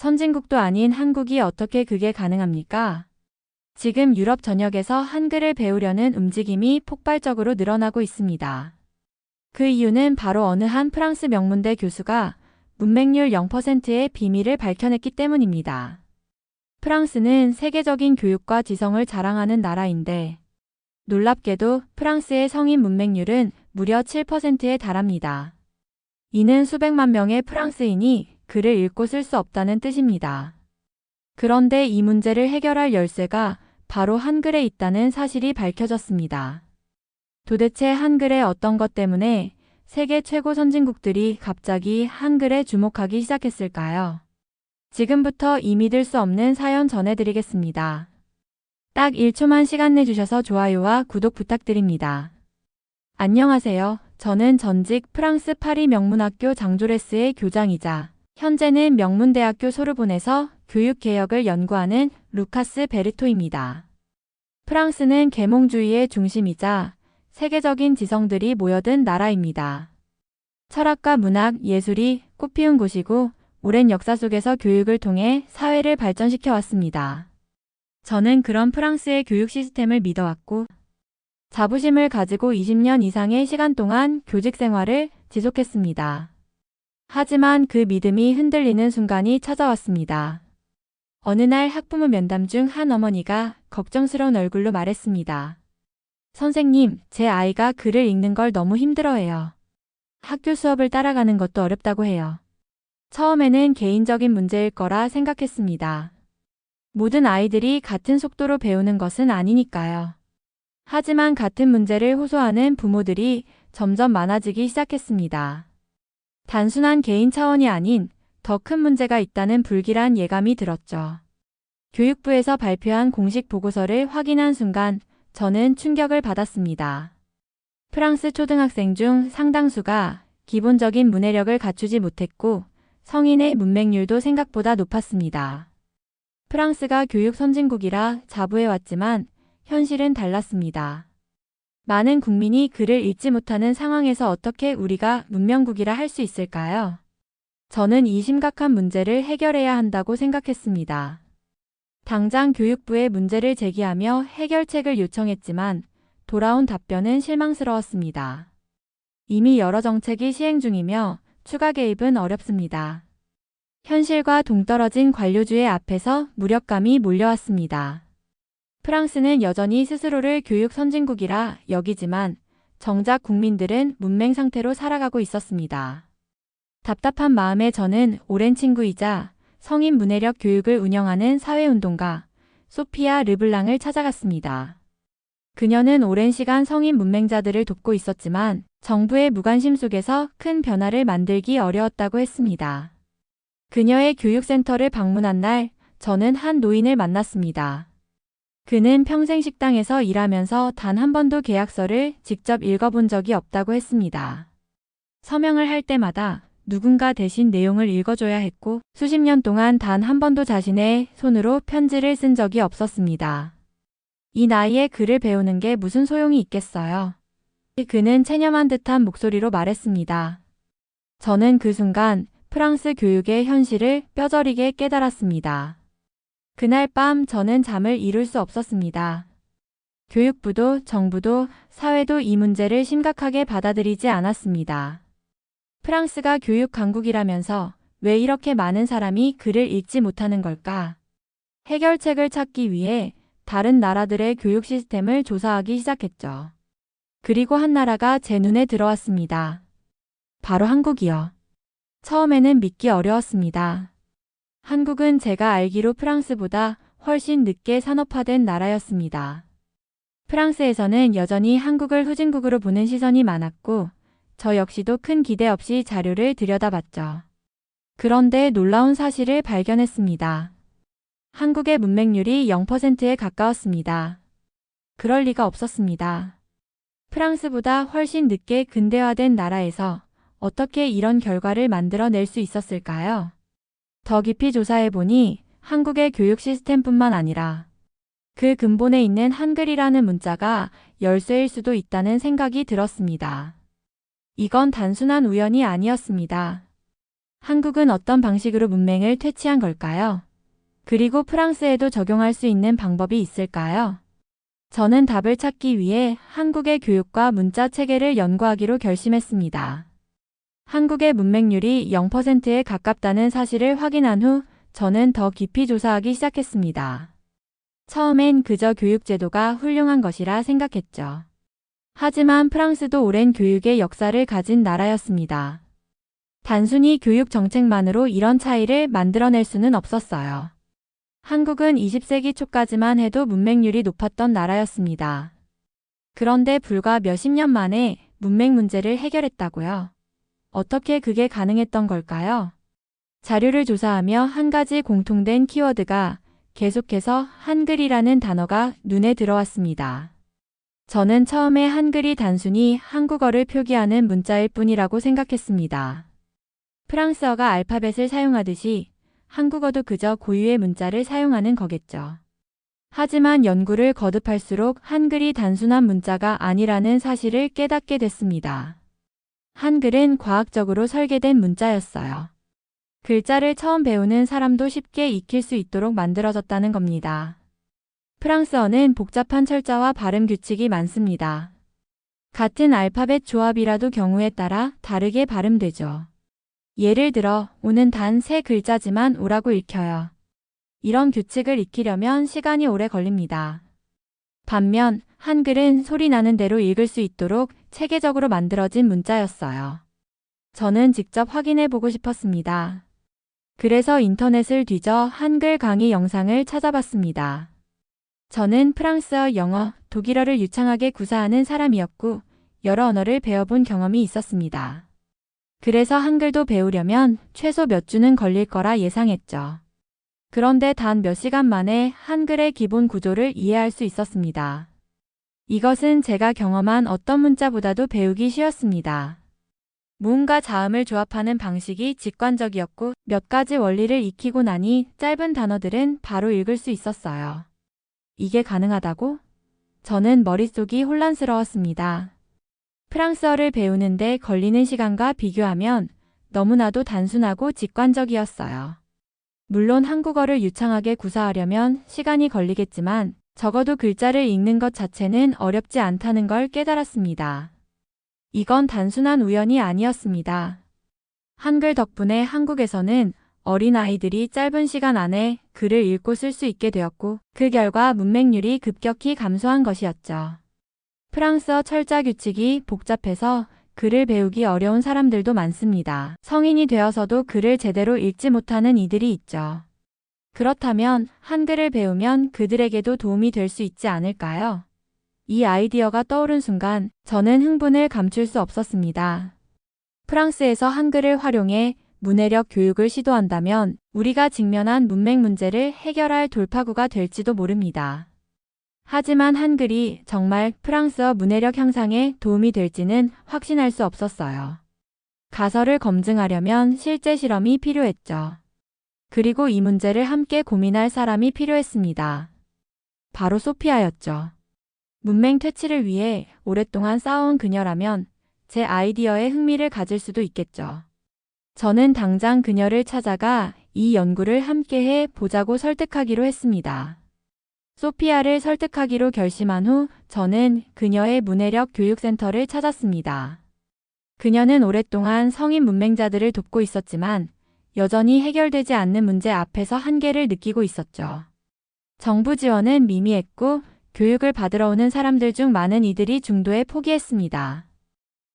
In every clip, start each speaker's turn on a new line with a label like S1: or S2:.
S1: 선진국도 아닌 한국이 어떻게 그게 가능합니까? 지금 유럽 전역에서 한글을 배우려는 움직임이 폭발적으로 늘어나고 있습니다. 그 이유는 바로 어느 한 프랑스 명문대 교수가 문맹률 0%의 비밀을 밝혀냈기 때문입니다. 프랑스는 세계적인 교육과 지성을 자랑하는 나라인데 놀랍게도 프랑스의 성인 문맹률은 무려 7%에 달합니다. 이는 수백만 명의 프랑스인이 글을 읽고 쓸 수 없다는 뜻입니다. 그런데 이 문제를 해결할 열쇠가 바로 한글에 있다는 사실이 밝혀졌습니다. 도대체 한글의 어떤 것 때문에 세계 최고 선진국들이 갑자기 한글에 주목하기 시작했을까요? 지금부터 이 믿을 수 없는 사연 전해드리겠습니다. 딱 1초만 시간 내주셔서 좋아요와 구독 부탁드립니다. 안녕하세요. 저는 전직 프랑스 파리 명문학교 장조레스의 교장이자 현재는 명문대학교 소르본에서 교육개혁을 연구하는 루카스 베르토입니다. 프랑스는 계몽주의의 중심이자 세계적인 지성들이 모여든 나라입니다. 철학과 문학, 예술이 꽃피운 곳이고 오랜 역사 속에서 교육을 통해 사회를 발전시켜 왔습니다. 저는 그런 프랑스의 교육 시스템을 믿어왔고 자부심을 가지고 20년 이상의 시간 동안 교직 생활을 지속했습니다. 하지만 그 믿음이 흔들리는 순간이 찾아왔습니다. 어느 날 학부모 면담 중 한 어머니가 걱정스러운 얼굴로 말했습니다. 선생님, 제 아이가 글을 읽는 걸 너무 힘들어해요. 학교 수업을 따라가는 것도 어렵다고 해요. 처음에는 개인적인 문제일 거라 생각했습니다. 모든 아이들이 같은 속도로 배우는 것은 아니니까요. 하지만 같은 문제를 호소하는 부모들이 점점 많아지기 시작했습니다. 단순한 개인 차원이 아닌 더 큰 문제가 있다는 불길한 예감이 들었죠. 교육부에서 발표한 공식 보고서를 확인한 순간 저는 충격을 받았습니다. 프랑스 초등학생 중 상당수가 기본적인 문해력을 갖추지 못했고 성인의 문맹률도 생각보다 높았습니다. 프랑스가 교육 선진국이라 자부해왔지만 현실은 달랐습니다. 많은 국민이 글을 읽지 못하는 상황에서 어떻게 우리가 문명국이라 할 수 있을까요? 저는 이 심각한 문제를 해결해야 한다고 생각했습니다. 당장 교육부에 문제를 제기하며 해결책을 요청했지만 돌아온 답변은 실망스러웠습니다. 이미 여러 정책이 시행 중이며 추가 개입은 어렵습니다. 현실과 동떨어진 관료주의 앞에서 무력감이 몰려왔습니다. 프랑스는 여전히 스스로를 교육 선진국이라 여기지만 정작 국민들은 문맹 상태로 살아가고 있었습니다. 답답한 마음에 저는 오랜 친구이자 성인 문해력 교육을 운영하는 사회운동가 소피아 르블랑을 찾아갔습니다. 그녀는 오랜 시간 성인 문맹자들을 돕고 있었지만 정부의 무관심 속에서 큰 변화를 만들기 어려웠다고 했습니다. 그녀의 교육센터를 방문한 날 저는 한 노인을 만났습니다. 그는 평생 식당에서 일하면서 단 한 번도 계약서를 직접 읽어본 적이 없다고 했습니다. 서명을 할 때마다 누군가 대신 내용을 읽어줘야 했고 수십 년 동안 단 한 번도 자신의 손으로 편지를 쓴 적이 없었습니다. 이 나이에 글을 배우는 게 무슨 소용이 있겠어요. 그는 체념한 듯한 목소리로 말했습니다. 저는 그 순간 프랑스 교육의 현실을 뼈저리게 깨달았습니다. 그날 밤 저는 잠을 이룰 수 없었습니다. 교육부도 정부도 사회도 이 문제를 심각하게 받아들이지 않았습니다. 프랑스가 교육 강국이라면서 왜 이렇게 많은 사람이 글을 읽지 못하는 걸까? 해결책을 찾기 위해 다른 나라들의 교육 시스템을 조사하기 시작했죠. 그리고 한 나라가 제 눈에 들어왔습니다. 바로 한국이요. 처음에는 믿기 어려웠습니다. 한국은 제가 알기로 프랑스보다 훨씬 늦게 산업화된 나라였습니다. 프랑스에서는 여전히 한국을 후진국으로 보는 시선이 많았고 저 역시도 큰 기대 없이 자료를 들여다봤죠. 그런데 놀라운 사실을 발견했습니다. 한국의 문맹률이 0%에 가까웠습니다. 그럴 리가 없었습니다. 프랑스보다 훨씬 늦게 근대화된 나라에서 어떻게 이런 결과를 만들어낼 수 있었을까요? 더 깊이 조사해 보니 한국의 교육 시스템뿐만 아니라 그 근본에 있는 한글이라는 문자가 열쇠일 수도 있다는 생각이 들었습니다. 이건 단순한 우연이 아니었습니다. 한국은 어떤 방식으로 문맹을 퇴치한 걸까요? 그리고 프랑스에도 적용할 수 있는 방법이 있을까요? 저는 답을 찾기 위해 한국의 교육과 문자 체계를 연구하기로 결심했습니다. 한국의 문맹률이 0%에 가깝다는 사실을 확인한 후 저는 더 깊이 조사하기 시작했습니다. 처음엔 그저 교육 제도가 훌륭한 것이라 생각했죠. 하지만 프랑스도 오랜 교육의 역사를 가진 나라였습니다. 단순히 교육 정책만으로 이런 차이를 만들어낼 수는 없었어요. 한국은 20세기 초까지만 해도 문맹률이 높았던 나라였습니다. 그런데 불과 몇십 년 만에 문맹 문제를 해결했다고요. 어떻게 그게 가능했던 걸까요? 자료를 조사하며 한 가지 공통된 키워드가 계속해서 한글이라는 단어가 눈에 들어왔습니다. 저는 처음에 한글이 단순히 한국어를 표기하는 문자일 뿐이라고 생각했습니다. 프랑스어가 알파벳을 사용하듯이 한국어도 그저 고유의 문자를 사용하는 거겠죠. 하지만 연구를 거듭할수록 한글이 단순한 문자가 아니라는 사실을 깨닫게 됐습니다. 한글은 과학적으로 설계된 문자였어요. 글자를 처음 배우는 사람도 쉽게 익힐 수 있도록 만들어졌다는 겁니다. 프랑스어는 복잡한 철자와 발음 규칙이 많습니다. 같은 알파벳 조합이라도 경우에 따라 다르게 발음되죠. 예를 들어, 오는 단 세 글자지만 오라고 읽혀요. 이런 규칙을 익히려면 시간이 오래 걸립니다. 반면, 한글은 소리 나는 대로 읽을 수 있도록 체계적으로 만들어진 문자였어요. 저는 직접 확인해 보고 싶었습니다. 그래서 인터넷을 뒤져 한글 강의 영상을 찾아봤습니다. 저는 프랑스어, 영어, 독일어를 유창하게 구사하는 사람이었고, 여러 언어를 배워본 경험이 있었습니다. 그래서 한글도 배우려면 최소 몇 주는 걸릴 거라 예상했죠. 그런데 단 몇 시간 만에 한글의 기본 구조를 이해할 수 있었습니다. 이것은 제가 경험한 어떤 문자보다도 배우기 쉬웠습니다. 무음과 자음을 조합하는 방식이 직관적이었고 몇 가지 원리를 익히고 나니 짧은 단어들은 바로 읽을 수 있었어요. 이게 가능하다고? 저는 머릿속이 혼란스러웠습니다. 프랑스어를 배우는데 걸리는 시간과 비교하면 너무나도 단순하고 직관적이었어요. 물론 한국어를 유창하게 구사하려면 시간이 걸리겠지만 적어도 글자를 읽는 것 자체는 어렵지 않다는 걸 깨달았습니다. 이건 단순한 우연이 아니었습니다. 한글 덕분에 한국에서는 어린아이들이 짧은 시간 안에 글을 읽고 쓸 수 있게 되었고 그 결과 문맹률이 급격히 감소한 것이었죠. 프랑스어 철자 규칙이 복잡해서 글을 배우기 어려운 사람들도 많습니다. 성인이 되어서도 글을 제대로 읽지 못하는 이들이 있죠. 그렇다면 한글을 배우면 그들에게도 도움이 될 수 있지 않을까요? 이 아이디어가 떠오른 순간 저는 흥분을 감출 수 없었습니다. 프랑스에서 한글을 활용해 문해력 교육을 시도한다면 우리가 직면한 문맹 문제를 해결할 돌파구가 될지도 모릅니다. 하지만 한글이 정말 프랑스어 문해력 향상에 도움이 될지는 확신할 수 없었어요. 가설을 검증하려면 실제 실험이 필요했죠. 그리고 이 문제를 함께 고민할 사람이 필요했습니다. 바로 소피아였죠. 문맹 퇴치를 위해 오랫동안 싸워온 그녀라면 제 아이디어에 흥미를 가질 수도 있겠죠. 저는 당장 그녀를 찾아가 이 연구를 함께 해 보자고 설득하기로 했습니다. 소피아를 설득하기로 결심한 후 저는 그녀의 문해력 교육센터를 찾았습니다. 그녀는 오랫동안 성인 문맹자들을 돕고 있었지만 여전히 해결되지 않는 문제 앞에서 한계를 느끼고 있었죠. 정부 지원은 미미했고 교육을 받으러 오는 사람들 중 많은 이들이 중도에 포기했습니다.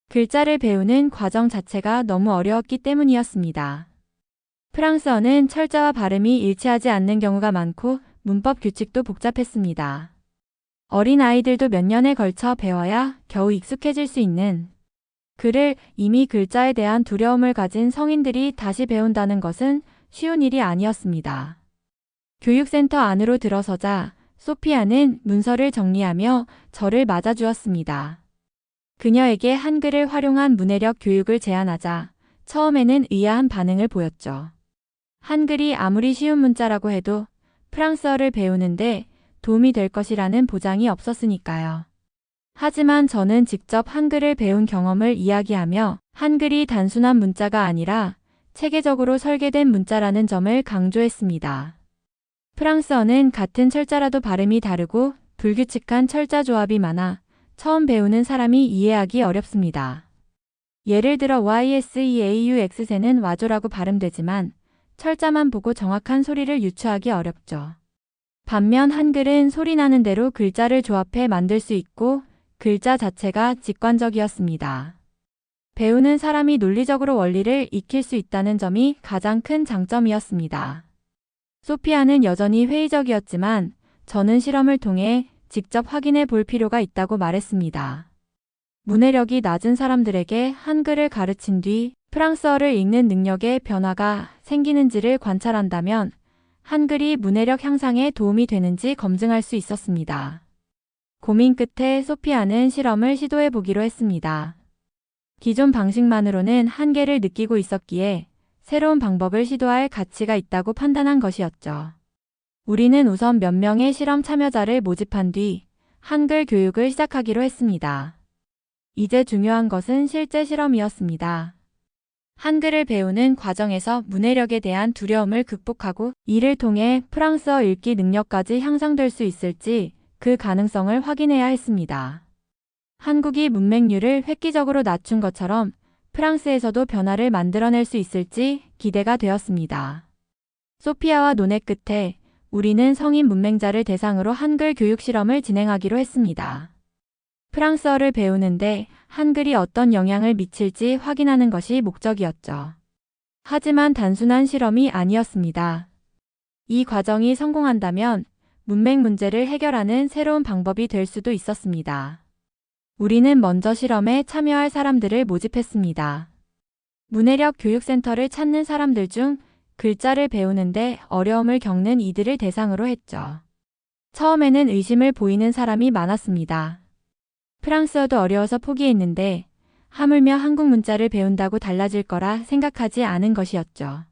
S1: 글자를 배우는 과정 자체가 너무 어려웠기 때문이었습니다. 프랑스어는 철자와 발음이 일치하지 않는 경우가 많고 문법 규칙도 복잡했습니다. 어린 아이들도 몇 년에 걸쳐 배워야 겨우 익숙해질 수 있는 글을 이미 글자에 대한 두려움을 가진 성인들이 다시 배운다는 것은 쉬운 일이 아니었습니다. 교육센터 안으로 들어서자 소피아는 문서를 정리하며 저를 맞아주었습니다. 그녀에게 한글을 활용한 문해력 교육을 제안하자 처음에는 의아한 반응을 보였죠. 한글이 아무리 쉬운 문자라고 해도 프랑스어를 배우는데 도움이 될 것이라는 보장이 없었으니까요. 하지만 저는 직접 한글을 배운 경험을 이야기하며 한글이 단순한 문자가 아니라 체계적으로 설계된 문자라는 점을 강조했습니다. 프랑스어는 같은 철자라도 발음이 다르고 불규칙한 철자 조합이 많아 처음 배우는 사람이 이해하기 어렵습니다. 예를 들어 YSEAUX세는 와조라고 발음되지만 철자만 보고 정확한 소리를 유추하기 어렵죠. 반면 한글은 소리 나는 대로 글자를 조합해 만들 수 있고 글자 자체가 직관적이었습니다. 배우는 사람이 논리적으로 원리를 익힐 수 있다는 점이 가장 큰 장점이었습니다. 소피아는 여전히 회의적이었지만 저는 실험을 통해 직접 확인해 볼 필요가 있다고 말했습니다. 문해력이 낮은 사람들에게 한글을 가르친 뒤 프랑스어를 읽는 능력의 변화가 생기는지를 관찰한다면 한글이 문해력 향상에 도움이 되는지 검증할 수 있었습니다. 고민 끝에 소피아는 실험을 시도해 보기로 했습니다. 기존 방식만으로는 한계를 느끼고 있었기에 새로운 방법을 시도할 가치가 있다고 판단한 것이었죠. 우리는 우선 몇 명의 실험 참여자를 모집한 뒤 한글 교육을 시작하기로 했습니다. 이제 중요한 것은 실제 실험이었습니다. 한글을 배우는 과정에서 문해력에 대한 두려움을 극복하고 이를 통해 프랑스어 읽기 능력까지 향상될 수 있을지 그 가능성을 확인해야 했습니다. 한국이 문맹률을 획기적으로 낮춘 것처럼 프랑스에서도 변화를 만들어낼 수 있을지 기대가 되었습니다. 소피아와 논의 끝에 우리는 성인 문맹자를 대상으로 한글 교육 실험을 진행하기로 했습니다. 프랑스어를 배우는데 한글이 어떤 영향을 미칠지 확인하는 것이 목적이었죠. 하지만 단순한 실험이 아니었습니다. 이 과정이 성공한다면 문맹 문제를 해결하는 새로운 방법이 될 수도 있었습니다. 우리는 먼저 실험에 참여할 사람들을 모집했습니다. 문해력 교육센터를 찾는 사람들 중 글자를 배우는데 어려움을 겪는 이들을 대상으로 했죠. 처음에는 의심을 보이는 사람이 많았습니다. 프랑스어도 어려워서 포기했는데 하물며 한국 문자를 배운다고 달라질 거라 생각하지 않은 것이었죠.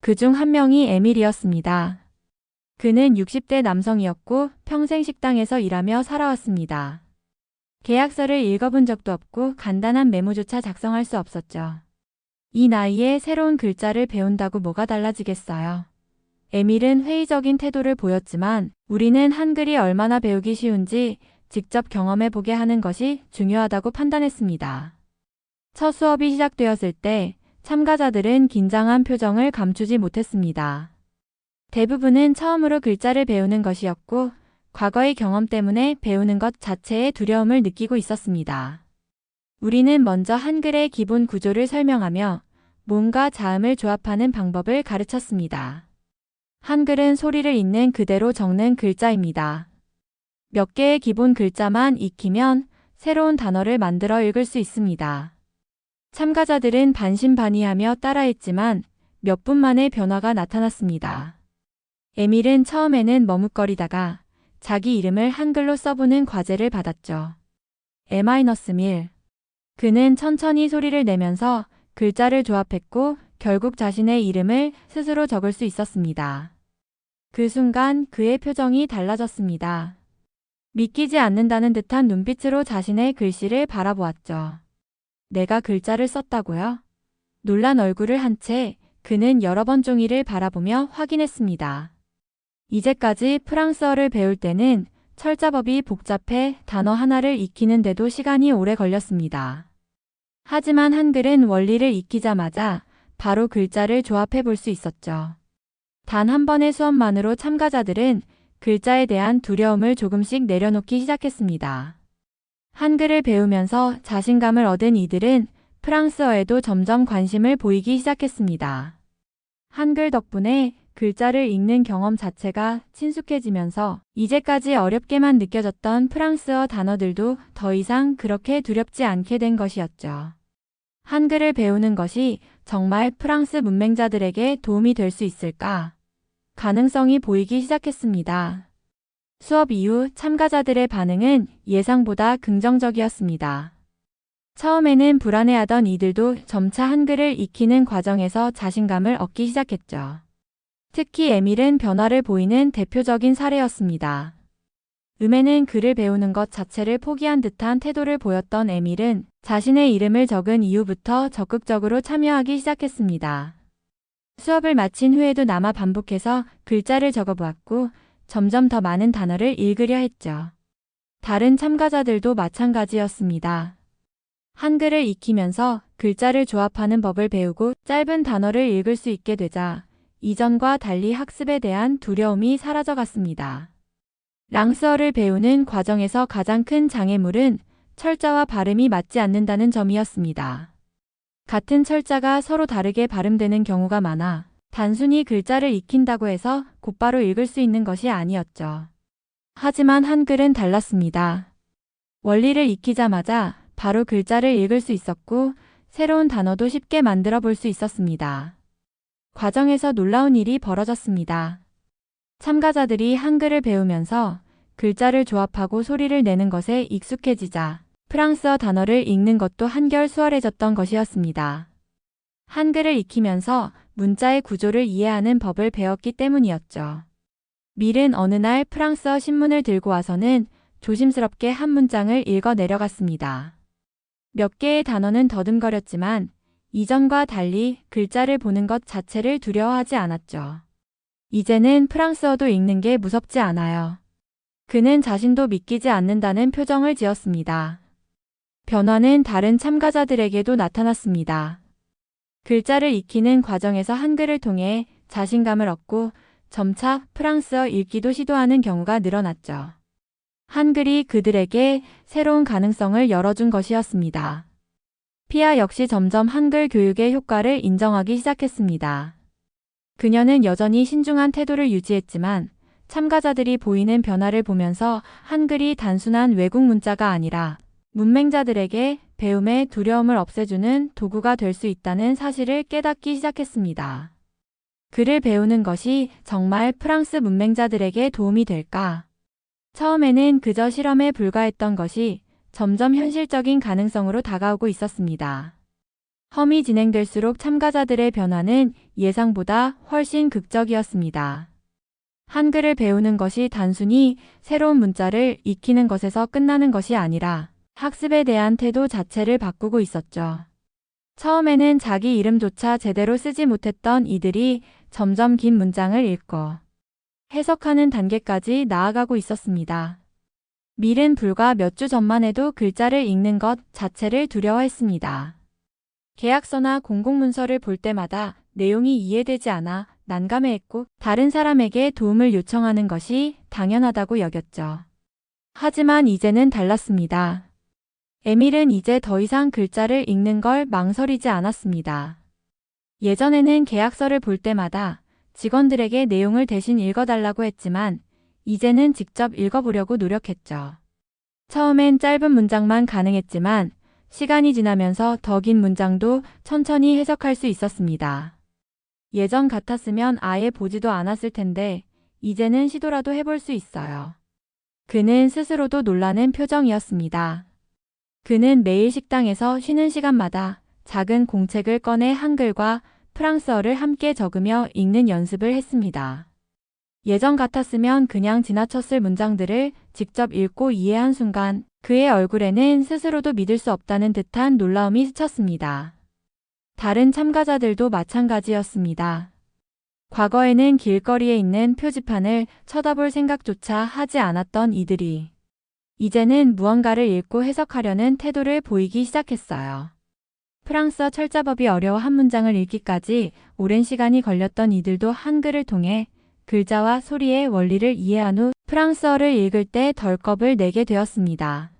S1: 그 중 한 명이 에밀이었습니다. 그는 60대 남성이었고 평생 식당에서 일하며 살아왔습니다. 계약서를 읽어본 적도 없고 간단한 메모조차 작성할 수 없었죠. 이 나이에 새로운 글자를 배운다고 뭐가 달라지겠어요. 에밀은 회의적인 태도를 보였지만 우리는 한글이 얼마나 배우기 쉬운지 직접 경험해 보게 하는 것이 중요하다고 판단했습니다. 첫 수업이 시작되었을 때 참가자들은 긴장한 표정을 감추지 못했습니다. 대부분은 처음으로 글자를 배우는 것이었고 과거의 경험 때문에 배우는 것 자체에 두려움을 느끼고 있었습니다. 우리는 먼저 한글의 기본 구조를 설명하며 몸과 자음을 조합하는 방법을 가르쳤습니다. 한글은 소리를 있는 그대로 적는 글자입니다. 몇 개의 기본 글자만 익히면 새로운 단어를 만들어 읽을 수 있습니다. 참가자들은 반신반의하며 따라했지만 몇 분 만에 변화가 나타났습니다. 에밀은 처음에는 머뭇거리다가 자기 이름을 한글로 써보는 과제를 받았죠. E-밀. 그는 천천히 소리를 내면서 글자를 조합했고 결국 자신의 이름을 스스로 적을 수 있었습니다. 그 순간 그의 표정이 달라졌습니다. 믿기지 않는다는 듯한 눈빛으로 자신의 글씨를 바라보았죠. 내가 글자를 썼다고요? 놀란 얼굴을 한 채 그는 여러 번 종이를 바라보며 확인했습니다. 이제까지 프랑스어를 배울 때는 철자법이 복잡해 단어 하나를 익히는데도 시간이 오래 걸렸습니다. 하지만 한글은 원리를 익히자마자 바로 글자를 조합해 볼 수 있었죠. 단 한 번의 수업만으로 참가자들은 글자에 대한 두려움을 조금씩 내려놓기 시작했습니다. 한글을 배우면서 자신감을 얻은 이들은 프랑스어에도 점점 관심을 보이기 시작했습니다. 한글 덕분에 글자를 읽는 경험 자체가 친숙해지면서 이제까지 어렵게만 느껴졌던 프랑스어 단어들도 더 이상 그렇게 두렵지 않게 된 것이었죠. 한글을 배우는 것이 정말 프랑스 문맹자들에게 도움이 될 수 있을까? 가능성이 보이기 시작했습니다. 수업 이후 참가자들의 반응은 예상보다 긍정적이었습니다. 처음에는 불안해하던 이들도 점차 한글을 익히는 과정에서 자신감을 얻기 시작했죠. 특히 에밀은 변화를 보이는 대표적인 사례였습니다. 음에는 글을 배우는 것 자체를 포기한 듯한 태도를 보였던 에밀은 자신의 이름을 적은 이후부터 적극적으로 참여하기 시작했습니다. 수업을 마친 후에도 남아 반복해서 글자를 적어보았고 점점 더 많은 단어를 읽으려 했죠. 다른 참가자들도 마찬가지였습니다. 한글을 익히면서 글자를 조합하는 법을 배우고 짧은 단어를 읽을 수 있게 되자 이전과 달리 학습에 대한 두려움이 사라져갔습니다. 랑스어를 배우는 과정에서 가장 큰 장애물은 철자와 발음이 맞지 않는다는 점이었습니다. 같은 철자가 서로 다르게 발음되는 경우가 많아 단순히 글자를 익힌다고 해서 곧바로 읽을 수 있는 것이 아니었죠. 하지만 한글은 달랐습니다. 원리를 익히자마자 바로 글자를 읽을 수 있었고 새로운 단어도 쉽게 만들어 볼 수 있었습니다. 과정에서 놀라운 일이 벌어졌습니다. 참가자들이 한글을 배우면서 글자를 조합하고 소리를 내는 것에 익숙해지자 프랑스어 단어를 읽는 것도 한결 수월해졌던 것이었습니다. 한글을 익히면서 문자의 구조를 이해하는 법을 배웠기 때문이었죠. 밀은 어느 날 프랑스어 신문을 들고 와서는 조심스럽게 한 문장을 읽어 내려갔습니다. 몇 개의 단어는 더듬거렸지만 이전과 달리 글자를 보는 것 자체를 두려워하지 않았죠. 이제는 프랑스어도 읽는 게 무섭지 않아요. 그는 자신도 믿기지 않는다는 표정을 지었습니다. 변화는 다른 참가자들에게도 나타났습니다. 글자를 익히는 과정에서 한글을 통해 자신감을 얻고 점차 프랑스어 읽기도 시도하는 경우가 늘어났죠. 한글이 그들에게 새로운 가능성을 열어준 것이었습니다. 피아 역시 점점 한글 교육의 효과를 인정하기 시작했습니다. 그녀는 여전히 신중한 태도를 유지했지만 참가자들이 보이는 변화를 보면서 한글이 단순한 외국 문자가 아니라 문맹자들에게 배움의 두려움을 없애주는 도구가 될 수 있다는 사실을 깨닫기 시작했습니다. 글을 배우는 것이 정말 프랑스 문맹자들에게 도움이 될까? 처음에는 그저 실험에 불과했던 것이 점점 현실적인 가능성으로 다가오고 있었습니다. 험이 진행될수록 참가자들의 변화는 예상보다 훨씬 극적이었습니다. 한글을 배우는 것이 단순히 새로운 문자를 익히는 것에서 끝나는 것이 아니라 학습에 대한 태도 자체를 바꾸고 있었죠. 처음에는 자기 이름조차 제대로 쓰지 못했던 이들이 점점 긴 문장을 읽고 해석하는 단계까지 나아가고 있었습니다. 밀은 불과 몇 주 전만 해도 글자를 읽는 것 자체를 두려워했습니다. 계약서나 공공문서를 볼 때마다 내용이 이해되지 않아 난감해했고 다른 사람에게 도움을 요청하는 것이 당연하다고 여겼죠. 하지만 이제는 달랐습니다. 에밀은 이제 더 이상 글자를 읽는 걸 망설이지 않았습니다. 예전에는 계약서를 볼 때마다 직원들에게 내용을 대신 읽어달라고 했지만 이제는 직접 읽어보려고 노력했죠. 처음엔 짧은 문장만 가능했지만 시간이 지나면서 더 긴 문장도 천천히 해석할 수 있었습니다. 예전 같았으면 아예 보지도 않았을 텐데 이제는 시도라도 해볼 수 있어요. 그는 스스로도 놀라는 표정이었습니다. 그는 매일 식당에서 쉬는 시간마다 작은 공책을 꺼내 한글과 프랑스어를 함께 적으며 읽는 연습을 했습니다. 예전 같았으면 그냥 지나쳤을 문장들을 직접 읽고 이해한 순간 그의 얼굴에는 스스로도 믿을 수 없다는 듯한 놀라움이 스쳤습니다. 다른 참가자들도 마찬가지였습니다. 과거에는 길거리에 있는 표지판을 쳐다볼 생각조차 하지 않았던 이들이 이제는 무언가를 읽고 해석하려는 태도를 보이기 시작했어요. 프랑스어 철자법이 어려워 한 문장을 읽기까지 오랜 시간이 걸렸던 이들도 한글을 통해 글자와 소리의 원리를 이해한 후 프랑스어를 읽을 때 덜 겁을 내게 되었습니다.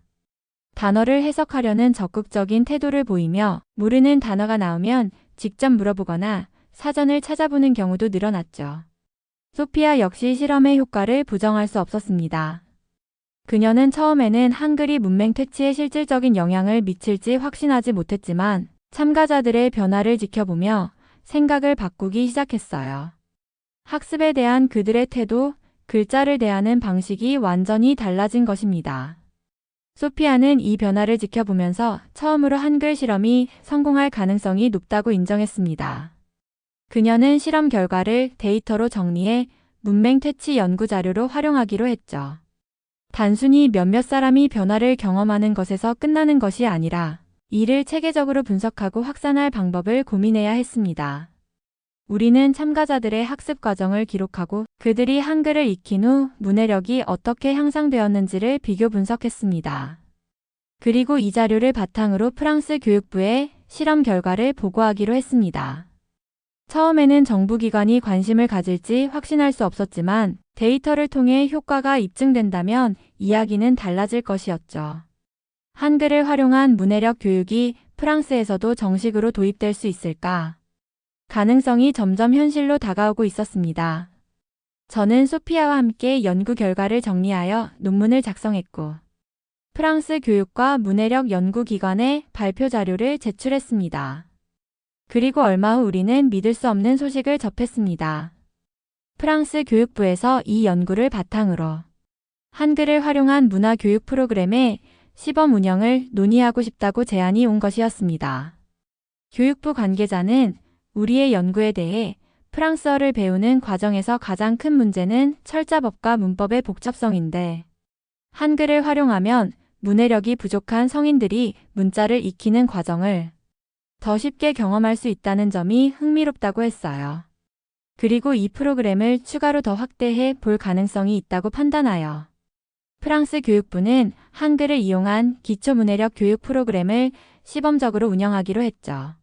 S1: 단어를 해석하려는 적극적인 태도를 보이며 모르는 단어가 나오면 직접 물어보거나 사전을 찾아보는 경우도 늘어났죠. 소피아 역시 실험의 효과를 부정할 수 없었습니다. 그녀는 처음에는 한글이 문맹 퇴치에 실질적인 영향을 미칠지 확신하지 못했지만 참가자들의 변화를 지켜보며 생각을 바꾸기 시작했어요. 학습에 대한 그들의 태도, 글자를 대하는 방식이 완전히 달라진 것입니다. 소피아는 이 변화를 지켜보면서 처음으로 한글 실험이 성공할 가능성이 높다고 인정했습니다. 그녀는 실험 결과를 데이터로 정리해 문맹 퇴치 연구 자료로 활용하기로 했죠. 단순히 몇몇 사람이 변화를 경험하는 것에서 끝나는 것이 아니라 이를 체계적으로 분석하고 확산할 방법을 고민해야 했습니다. 우리는 참가자들의 학습 과정을 기록하고 그들이 한글을 익힌 후 문해력이 어떻게 향상되었는지를 비교 분석했습니다. 그리고 이 자료를 바탕으로 프랑스 교육부에 실험 결과를 보고하기로 했습니다. 처음에는 정부기관이 관심을 가질지 확신할 수 없었지만 데이터를 통해 효과가 입증된다면 이야기는 달라질 것이었죠. 한글을 활용한 문해력 교육이 프랑스에서도 정식으로 도입될 수 있을까? 가능성이 점점 현실로 다가오고 있었습니다. 저는 소피아와 함께 연구 결과를 정리하여 논문을 작성했고, 프랑스 교육과 문해력 연구기관에 발표 자료를 제출했습니다. 그리고 얼마 후 우리는 믿을 수 없는 소식을 접했습니다. 프랑스 교육부에서 이 연구를 바탕으로 한글을 활용한 문화 교육 프로그램의 시범 운영을 논의하고 싶다고 제안이 온 것이었습니다. 교육부 관계자는 우리의 연구에 대해 프랑스어를 배우는 과정에서 가장 큰 문제는 철자법과 문법의 복잡성인데 한글을 활용하면 문해력이 부족한 성인들이 문자를 익히는 과정을 더 쉽게 경험할 수 있다는 점이 흥미롭다고 했어요. 그리고 이 프로그램을 추가로 더 확대해 볼 가능성이 있다고 판단하여 프랑스 교육부는 한글을 이용한 기초문해력 교육 프로그램을 시범적으로 운영하기로 했죠.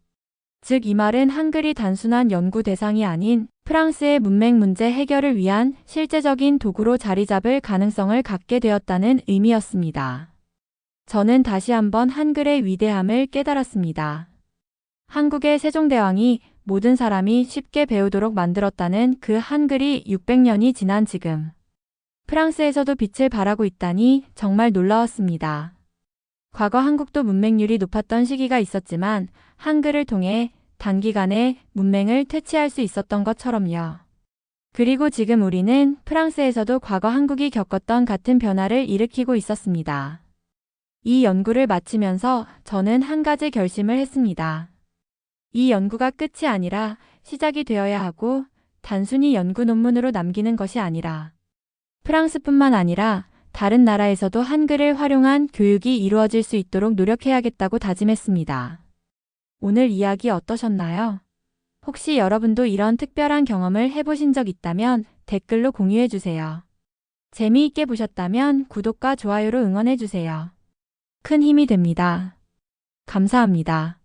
S1: 즉, 이 말은 한글이 단순한 연구 대상이 아닌 프랑스의 문맹 문제 해결을 위한 실제적인 도구로 자리 잡을 가능성을 갖게 되었다는 의미였습니다. 저는 다시 한번 한글의 위대함을 깨달았습니다. 한국의 세종대왕이 모든 사람이 쉽게 배우도록 만들었다는 그 한글이 600년이 지난 지금. 프랑스에서도 빛을 발하고 있다니 정말 놀라웠습니다. 과거 한국도 문맹률이 높았던 시기가 있었지만 한글을 통해 단기간에 문맹을 퇴치할 수 있었던 것처럼요. 그리고 지금 우리는 프랑스에서도 과거 한국이 겪었던 같은 변화를 일으키고 있었습니다. 이 연구를 마치면서 저는 한 가지 결심을 했습니다. 이 연구가 끝이 아니라 시작이 되어야 하고 단순히 연구 논문으로 남기는 것이 아니라 프랑스뿐만 아니라 다른 나라에서도 한글을 활용한 교육이 이루어질 수 있도록 노력해야겠다고 다짐했습니다. 오늘 이야기 어떠셨나요? 혹시 여러분도 이런 특별한 경험을 해보신 적 있다면 댓글로 공유해 주세요. 재미있게 보셨다면 구독과 좋아요로 응원해 주세요. 큰 힘이 됩니다. 감사합니다.